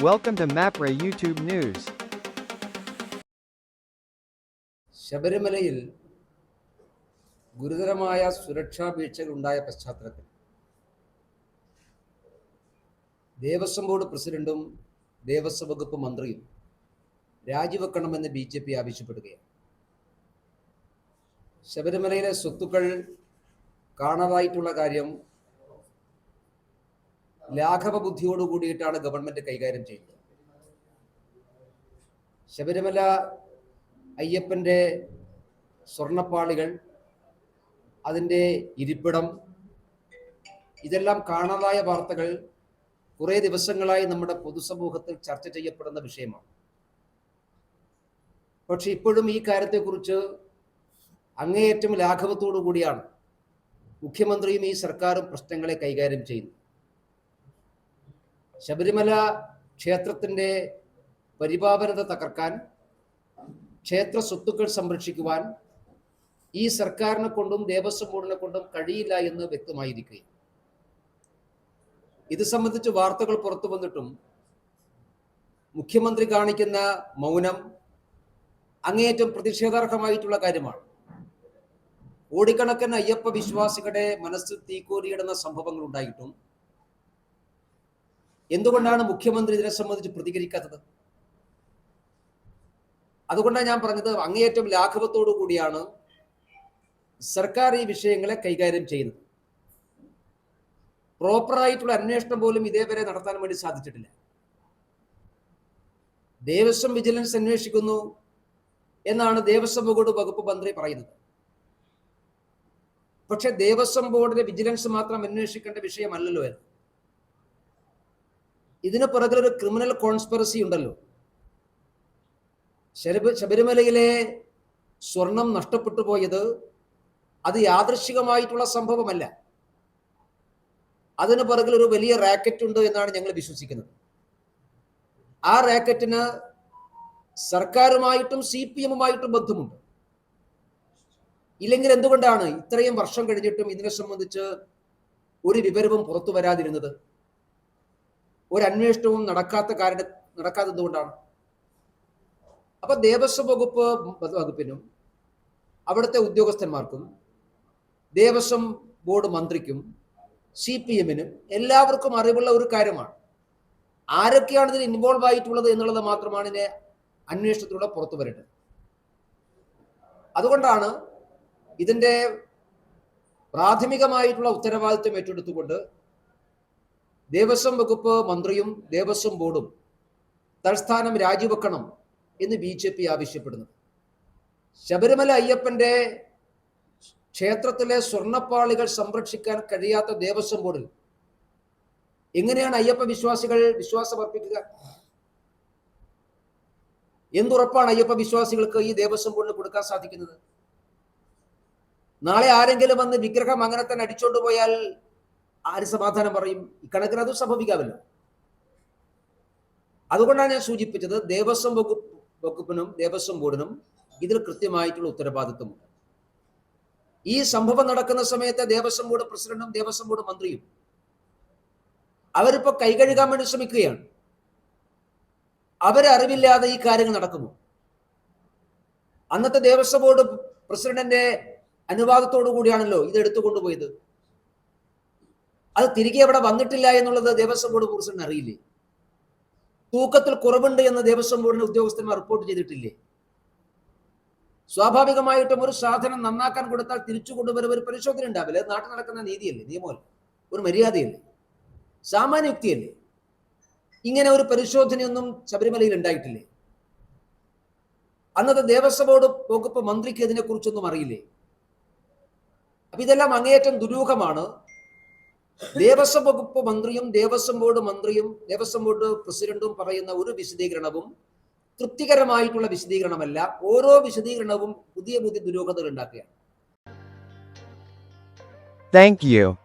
Welcome to MAPRA YouTube News. ശബരിമലയിൽ ഗുരുതരമായ സുരക്ഷാ വീഴ്ചകൾ ഉണ്ടായ പശ്ചാത്തലത്തിൽ ദേവസ്വം ബോർഡ് പ്രസിഡന്റും ദേവസ്വം വകുപ്പ് മന്ത്രിയും രാജിവെക്കണമെന്ന് ബി ജെ പി ആവശ്യപ്പെടുകയാണ് ശബരിമലയിലെ സ്വത്തുക്കൾ കാണാതായിട്ടുള്ള കാര്യം ലാഘവ ബുദ്ധിയോട് കൂടിയിട്ടാണ് ഗവൺമെന്റ് കൈകാര്യം ചെയ്യുന്നത്. ശബരിമല അയ്യപ്പന്റെ സ്വർണപ്പാളികൾ അതിന്റെ ഇരിപ്പിടം ഇതെല്ലാം കാണാതായ വാർത്തകൾ കുറേ ദിവസങ്ങളായി നമ്മുടെ പൊതുസമൂഹത്തിൽ ചർച്ച ചെയ്യപ്പെടുന്ന വിഷയമാണ്. പക്ഷെ ഇപ്പോഴും ഈ കാര്യത്തെക്കുറിച്ച് അങ്ങേയറ്റം ലാഘവത്തോടു കൂടിയാണ് മുഖ്യമന്ത്രിയും ഈ സർക്കാരും പ്രശ്നങ്ങളെ കൈകാര്യം ചെയ്യുന്നത്. ശബരിമല ക്ഷേത്രത്തിന്റെ പരിപാവനത തകർക്കാൻ ക്ഷേത്ര സ്വത്തുക്കൾ സംരക്ഷിക്കുവാൻ ഈ സർക്കാരിനെ കൊണ്ടും ദേവസ്വം ബോർഡിനെ കൊണ്ടും കഴിയില്ല എന്ന് വ്യക്തമായിരിക്കുകയും. ഇത് സംബന്ധിച്ച് വാർത്തകൾ പുറത്തു വന്നിട്ടും മുഖ്യമന്ത്രി കാണിക്കുന്ന മൗനം അങ്ങേയറ്റം പ്രതിഷേധാർഹമായിട്ടുള്ള കാര്യമാണ്. കോടിക്കണക്കിന് അയ്യപ്പ വിശ്വാസികളുടെ മനസ്സിൽ തീക്കോരിയിടുന്ന സംഭവങ്ങൾ ഉണ്ടായിട്ടും എന്തുകൊണ്ടാണ് മുഖ്യമന്ത്രി ഇതിനെ സംബന്ധിച്ച് പ്രതികരിക്കാത്തത്? അതുകൊണ്ടാണ് ഞാൻ പറഞ്ഞത് അങ്ങേയറ്റം ലാഘവത്തോടു കൂടിയാണ് സർക്കാർ ഈ വിഷയങ്ങളെ കൈകാര്യം ചെയ്യുന്നത്. പ്രോപ്പറായിട്ടുള്ള അന്വേഷണം പോലും ഇതേവരെ നടത്താൻ വേണ്ടി സാധിച്ചിട്ടില്ല. ദേവസ്വം വിജിലൻസ് അന്വേഷിക്കുന്നു എന്നാണ് ദേവസ്വം ബോർഡ് വകുപ്പ് മന്ത്രി പറയുന്നത്. പക്ഷെ ദേവസ്വം ബോർഡിന്റെ വിജിലൻസ് മാത്രം അന്വേഷിക്കേണ്ട വിഷയമല്ലല്ലോ എന്ന്. ഇതിന് പുറകിലൊരു ക്രിമിനൽ കോൺസ്പെറസി ഉണ്ടല്ലോ. ശബരിമലയിലെ സ്വർണം നഷ്ടപ്പെട്ടു പോയത് അത് യാദൃശികമായിട്ടുള്ള സംഭവമല്ല. അതിന് പുറകിൽ ഒരു വലിയ റാക്കറ്റ് ഉണ്ട് എന്നാണ് ഞങ്ങൾ വിശ്വസിക്കുന്നത്. ആ റാക്കറ്റിന് സർക്കാരുമായിട്ടും സി പി എമ്മുമായിട്ടും ബന്ധമുണ്ട്. ഇല്ലെങ്കിൽ എന്തുകൊണ്ടാണ് ഇത്രയും വർഷം കഴിഞ്ഞിട്ടും ഇതിനെ സംബന്ധിച്ച് ഒരു വിവരവും പുറത്തു വരാതിരുന്നത്? ഒരു അന്വേഷണവും നടക്കാത്ത കാരണം നടക്കാത്തത് കൊണ്ടാണ് അപ്പൊ ദേവസ്വം വകുപ്പ് വകുപ്പിനും അവിടുത്തെ ഉദ്യോഗസ്ഥന്മാർക്കും ദേവസ്വം ബോർഡ് മന്ത്രിക്കും സി പി എമ്മിനും എല്ലാവർക്കും അറിവുള്ള ഒരു കാര്യമാണ്. ആരൊക്കെയാണ് ഇതിൽ ഇൻവോൾവ് ആയിട്ടുള്ളത് എന്നുള്ളത് മാത്രമാണ് ഇതിനെ അന്വേഷണത്തിലൂടെ പുറത്തു വരേണ്ടത്. അതുകൊണ്ടാണ് ഇതിന്റെ പ്രാഥമികമായിട്ടുള്ള ഉത്തരവാദിത്വം ഏറ്റെടുത്തുകൊണ്ട് ദേവസ്വം വകുപ്പ് മന്ത്രിയും ദേവസ്വം ബോർഡും തൽസ്ഥാനം രാജിവെക്കണം എന്ന് ബി ജെ പി ആവശ്യപ്പെടുന്നു. ശബരിമല അയ്യപ്പന്റെ ക്ഷേത്രത്തിലെ സ്വർണപ്പാളികൾ സംരക്ഷിക്കാൻ കഴിയാത്ത ദേവസ്വം ബോർഡിൽ എങ്ങനെയാണ് അയ്യപ്പ വിശ്വാസികൾ വിശ്വാസമർപ്പിക്കുക? എന്തുറപ്പാണ് അയ്യപ്പ വിശ്വാസികൾക്ക് ഈ ദേവസ്വം ബോർഡിന് കൊടുക്കാൻ സാധിക്കുന്നത്? നാളെ ആരെങ്കിലും വന്ന് വിഗ്രഹം അങ്ങനെ തന്നെ അടിച്ചോണ്ട് പോയാൽ ആര് സമാധാനം പറയും? ഇക്കണക്കിന് അത് സംഭവിക്കാമല്ലോ അതുകൊണ്ടാണ് ഞാൻ സൂചിപ്പിച്ചത് ദേവസ്വം വകുപ്പ് വകുപ്പിനും ദേവസ്വം ബോർഡിനും ഇതിൽ കൃത്യമായിട്ടുള്ള ഉത്തരവാദിത്വമുണ്ട്. ഈ സംഭവം നടക്കുന്ന സമയത്ത് ദേവസ്വം ബോർഡ് പ്രസിഡന്റും ദേവസ്വം ബോർഡ് മന്ത്രിയും അവരിപ്പോ കൈകഴുകാൻ വേണ്ടി ശ്രമിക്കുകയാണ്. അവരറിവില്ലാതെ ഈ കാര്യങ്ങൾ നടക്കുന്നു. അന്നത്തെ ദേവസ്വം ബോർഡ് പ്രസിഡന്റിന്റെ അനുവാദത്തോടു കൂടിയാണല്ലോ ഇത് എടുത്തു കൊണ്ടുപോയത് അത് തിരികെ അവിടെ വന്നിട്ടില്ല എന്നുള്ളത് ദേവസ്വം ബോർഡ് പ്രസിഡന്റ് അറിയില്ലേ? തൂക്കത്തിൽ കുറവുണ്ട് എന്ന് ദേവസ്വം ബോർഡിന്റെ ഉദ്യോഗസ്ഥന്മാർ റിപ്പോർട്ട് ചെയ്തിട്ടില്ലേ? സ്വാഭാവികമായിട്ടും ഒരു സാധനം നന്നാക്കാൻ കൊടുത്താൽ തിരിച്ചു കൊണ്ടുവരുന്ന ഒരു പരിശോധന ഉണ്ടാവില്ല. നാട്ടിൽ നടക്കുന്ന നീതിയല്ലേ നിയമമല്ല? ഒരു മര്യാദയല്ലേ? സാമാന്യുക്തിയല്ലേ ഇങ്ങനെ ഒരു പരിശോധനയൊന്നും ശബരിമലയിൽ ഉണ്ടായിട്ടില്ലേ? അന്നത്തെ ദേവസ്വം ബോർഡ് വകുപ്പ് മന്ത്രിക്ക് ഇതിനെക്കുറിച്ചൊന്നും അറിയില്ലേ? അപ്പൊ ഇതെല്ലാം അങ്ങേയറ്റം ദുരൂഹമാണ്. ദേവസ്വം വകുപ്പ് മന്ത്രിയും ദേവസ്വം ബോർഡ് മന്ത്രിയും ദേവസ്വം ബോർഡ് പ്രസിഡന്റും പറയുന്ന ഒരു വിശദീകരണവും തൃപ്തികരമായിട്ടുള്ള വിശദീകരണമല്ല ഓരോ വിശദീകരണവും പുതിയ പുതിയ ദുരൂഹതകൾ ഉണ്ടാക്കുകയാണ് താങ്ക് you.